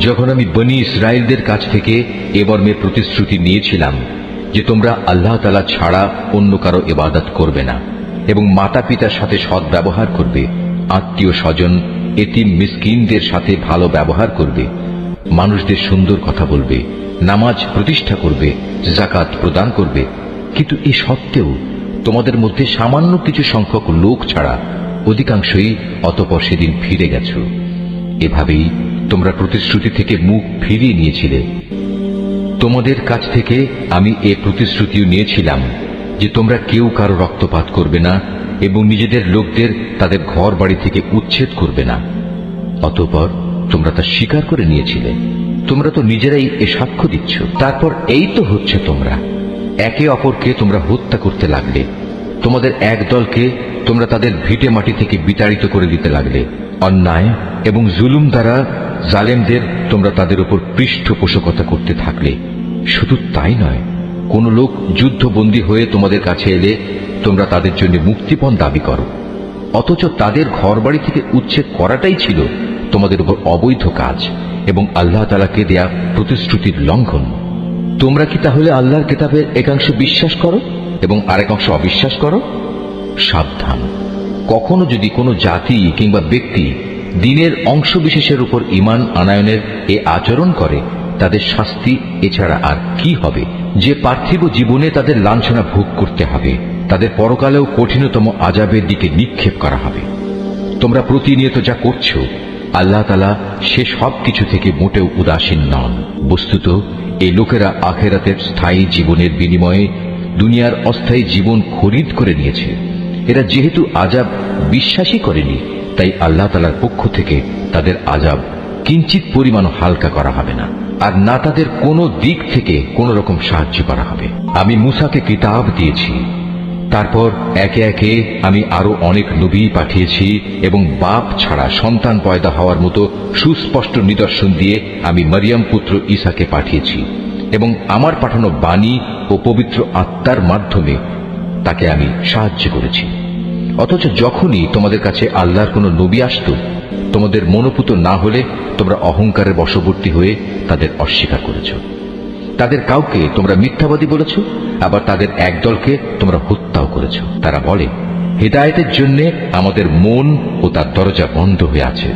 যখন আমি বনি ইসরায়েলদের কাছ থেকে এ প্রতিশ্রুতি নিয়েছিলাম যে তোমরা আল্লাহ তালা ছাড়া অন্য কারও ইবাদত করবে না এবং মাতা পিতার সাথে সৎ ব্যবহার করবে, আত্মীয় স্বজন, এতিম মিসকিনদের সাথে ভালো ব্যবহার করবে, মানুষদের সুন্দর কথা বলবে, নামাজ প্রতিষ্ঠা করবে জাকাত প্রদান করবে। কিন্তু এ সত্ত্বেও তোমাদের মধ্যে সামান্য কিছু সংখ্যক লোক ছাড়া অধিকাংশই অতপর সেদিন ফিরে গেছ। এভাবেই তোমরা প্রতিশ্রুতি থেকে মুখ ফিরিয়ে নিয়েছিলে। তোমাদের কাছ থেকে আমি এ প্রতিশ্রুতিও নিয়েছিলাম যে তোমরা কেউ কারও রক্তপাত করবে না এবং নিজেদের লোকদের তাদের ঘর বাড়ি থেকে উচ্ছেদ করবে না। অতঃপর তোমরা তা স্বীকার করে নিয়েছিলে। তোমরা তো নিজেরাই এ সাক্ষ্য দিচ্ছ। তারপর এই তো হচ্ছে তোমরা। একে অপরকে তোমরা হত্যা করতে লাগলে। তোমাদের এক দলকে তোমরা তাদের ভিটে মাটি থেকে বিতাড়িত করে দিতে লাগলে। অন্যায় এবং জুলুম দ্বারা জালেমদের তোমরা তাদের উপর পৃষ্ঠপোষকতা করতে থাকলে। শুধু তাই নয়, কোন লোক যুদ্ধবন্দী হয়ে তোমাদের কাছে এলে তোমরা তাদের জন্য মুক্তিপণ দাবি করো। অথচ তাদের ঘরবাড়ি থেকে উচ্ছেদ করাটাই ছিল তোমাদের উপর অবৈধ কাজ এবং আল্লাহ তালাকে দেয়া প্রতিশ্রুতির লঙ্ঘন। তোমরা কি তাহলে আল্লাহর কিতাবের একাংশ বিশ্বাস করো এবং আরেকাংশ অবিশ্বাস করো? সাবধান। কখনো যদি কোনো জাতি কিংবা ব্যক্তি দিনের অংশ বিশেষের উপর ইমান আনায়নের এ আচরণ করে, তাদের শাস্তি এছাড়া আর কি হবে? যে পার্থিব জীবনে তাদের লাঞ্ছনা ভোগ করতে হবে, তাদের পরকালেও কঠিনতম আজাবের দিকে নিক্ষেপ করা হবে। তোমরা প্রতিনিয়ত যা করছ, আল্লাহ তালা সে সব কিছু থেকে মোটেও উদাসীন নন। বস্তুত এই লোকেরা আখেরাতের স্থায়ী জীবনের বিনিময়ে দুনিয়ার অস্থায়ী জীবন খরিদ করে নিয়েছে। এরা যেহেতু আজাব বিশ্বাসই করেনি তাই আল্লাহ তালার পক্ষ থেকে তাদের আজাব কিঞ্চিত পরিমাণ হালকা করা হবে না। আর না তাদের কোনো দিক থেকে কোনো রকম সাহায্য করা হবে। আমি মুসাকে কিতাব দিয়েছি। তারপর একে একে আমি আরও অনেক নবী পাঠিয়েছি এবং বাপ ছাড়া সন্তান পয়দা হওয়ার মতো সুস্পষ্ট নিদর্শন দিয়ে আমি মরিয়াম পুত্র ঈসাকে পাঠিয়েছি এবং আমার পাঠানো বাণী ও পবিত্র আত্মার মাধ্যমে তাকে আমি সাহায্য করেছি। অথচ যখনই তোমাদের কাছে আল্লাহর কোনো নবী আসত, তোমাদের মনোপুত না হলে তোমরা অহংকারের বশবর্তী হয়ে তাদের অস্বীকার করেছ। তাদের কাউকে তোমরা মিথ্যাবাদী বলেছ, আবার তাদের একদলকে তোমরা হত্যাও করেছ। তারা বলে, হেদায়েতের জন্য আমাদের মন ও তার দরজা বন্ধ হয়ে আছে।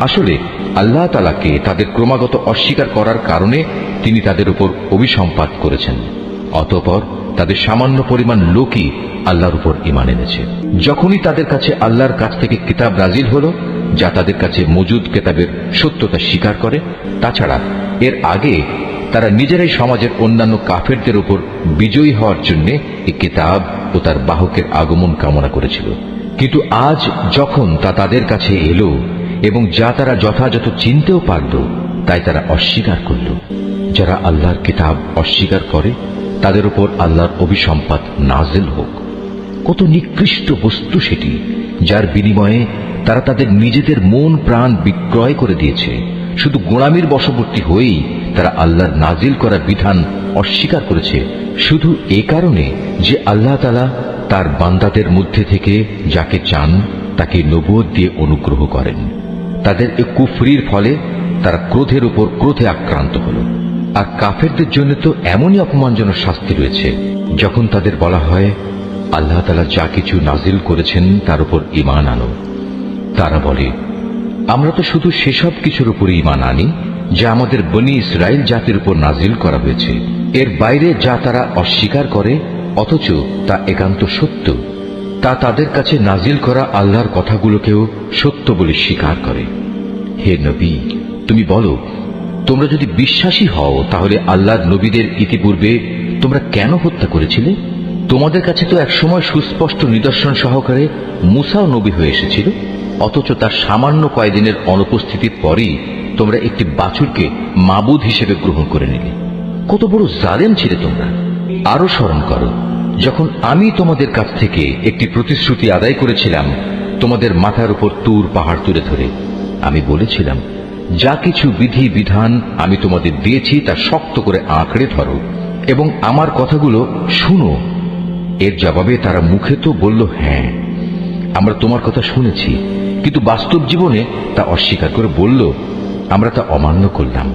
আসলে আল্লাহ তালাকে তাদের ক্রমাগত অস্বীকার করার কারণে তিনি তাদের উপর অভিসম্পাত করেছেন। অতঃপর তাদের সামান্য পরিমাণ লোকই আল্লাহর উপর ইমান এনেছে। যখনই তাদের কাছে আল্লাহর কাছ থেকে কিতাব নাজিল হলো, যা তাদের কাছে মজুদ কেতাবের সত্যতা স্বীকার করে, তাছাড়া এর আগে তারা নিজেরাই সমাজের অন্যান্য কাফেরদের উপর বিজয়ী হওয়ার জন্য এই কিতাব ও তার বাহকের আগমন কামনা করেছিল। কিন্তু আজ যখন তা তাদের কাছে এলো এবং যা তারা যথাযথ চিনতেও পারল, তাই তারা অস্বীকার করল। যারা আল্লাহর কিতাব অস্বীকার করে তাদের উপর আল্লাহর অভিসম্পাদ নাজেল হোক। কত নিকৃষ্ট বস্তু সেটি, যার বিনিময়ে তারা তাদের নিজেদের মন প্রাণ বিক্রয় করে দিয়েছে। শুধু গোড়ামির বশবর্তী হয়েই তারা আল্লাহর নাজিল করা বিধান অস্বীকার করেছে। শুধু এ কারণে যে আল্লাহ তালা তার বান্দাদের মধ্যে থেকে যাকে চান, তাকে নবুয়ত দিয়ে অনুগ্রহ করেন। তাদের এ কুফরির ফলে তারা ক্রোধের উপর ক্রোধে আক্রান্ত হল। আর কাফেরদের জন্য তো এমনই অপমানজনক শাস্তি রয়েছে, যখন তাদের বলা হয়, আল্লাহ তালা যা কিছু নাজিল করেছেন তার উপর ইমান আনো। তারা বলে, আমরা তো শুধু সেসব কিছুর উপর ইমান আনি, যা আমাদের বনি ইসরায়েল জাতির উপর নাজিল করা হয়েছে। এর বাইরে যা তারা অস্বীকার করে, অথচ তা একান্ত সত্য। তা তাদের কাছে নাজিল করা আল্লাহর কথাগুলোকেও সত্য বলে স্বীকার করে। হে নবী, তুমি বলো তোমরা যদি বিশ্বাসী হও, তাহলে আল্লাহর নবীদের ইতিপূর্বে তোমরা কেন হত্যা করেছিলে? তোমাদের কাছে তো একসময় সুস্পষ্ট নিদর্শন সহকারে মুসাও নবী হয়ে এসেছিল, অথচ তার সামান্য কয়েকদিনের অনুপস্থিতির পরেই তোমরা একটি বাছুরকে মাবুদ হিসেবে গ্রহণ করে নিলে। কত বড় জালেম ছিলে তোমরা। আরও স্মরণ করো, যখন আমি তোমাদের কাছ থেকে একটি প্রতিশ্রুতি আদায় করেছিলাম, তোমাদের মাথার উপর তুর পাহাড় তুলে ধরে, আমি বলেছিলাম যা কিছু বিধি বিধান আমি তোমাদের দিয়েছি তা শক্ত করে আঁকড়ে ধরো, এবং আমার কথাগুলো শুনো। এর জবাবে তারা মুখে তো বলল হ্যাঁ আমরা তোমার কথা শুনেছি, কিন্তু বাস্তব জীবনে তা অস্বীকার করে বলল, আমরা তা অমান্য করলাম।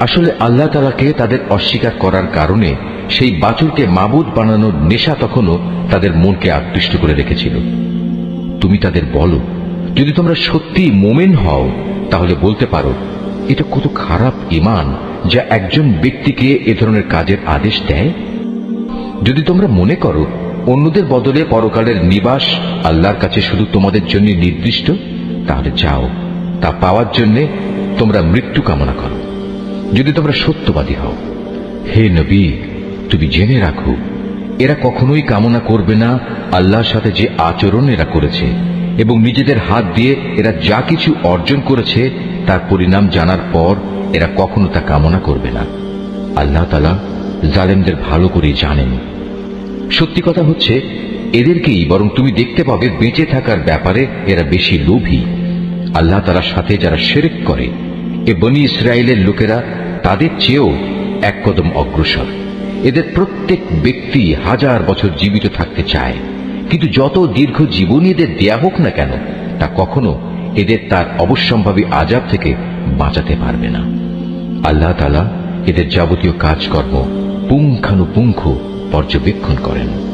আসলে আল্লাহ তালাকে তাদের অস্বীকার করার কারণে সেই বাছুরকে মাবুদ বানানোর নেশা তখনও তাদের মনকে আকৃষ্ট করে রেখেছিল। তুমি তাদের বলো, যদি তোমরা সত্যি মোমেন হও তাহলে বলতে পারো, এটা কত খারাপ ইমান যা একজন ব্যক্তিকে এ ধরনের কাজের আদেশ দেয়? যদি তোমরা মনে করো, অন্যদের বদলে পরকালের নিবাস আল্লাহর কাছে শুধু তোমাদের জন্য নির্দিষ্ট, তাহলে যাও, তা পাওয়ার জন্য তোমরা মৃত্যু কামনা করো। যদি তোমরা সত্যবাদী হও, হে নবী, তুমি জেনে রাখো, এরা কখনোই কামনা করবে না আল্লাহর সাথে যে আচরণ এরা করেছে। এবং নিজেদের হাত দিয়ে এরা যা কিছু অর্জন করেছে, তার পরিণাম জানার পর এরা কখনো তা কামনা করবে না। আল্লাহ তালা জালেমদের ভালো করে জানেন। সত্যি কথা হচ্ছে, এদেরকেই বরং তুমি দেখতে পাবে বেঁচে থাকার ব্যাপারে এরা বেশি লোভী। আল্লাহ তালার সাথে যারা সেরেক করে, এ বনি ইসরায়েলের লোকেরা তাদের চেয়েও এক কদম অগ্রসর। এদের প্রত্যেক ব্যক্তি হাজার বছর জীবিত থাকতে চায়। কিন্তু যত দীর্ঘ জীবনই এদের দেয়া হোক না কেন, তা কখনো এদের তার অবশ্যম্ভাবী আজাব থেকে বাঁচাতে পারবে না। আল্লাহ তালা এদের যাবতীয় কাজকর্ম পুঙ্খানুপুঙ্খ পর্যবেক্ষণ করেন।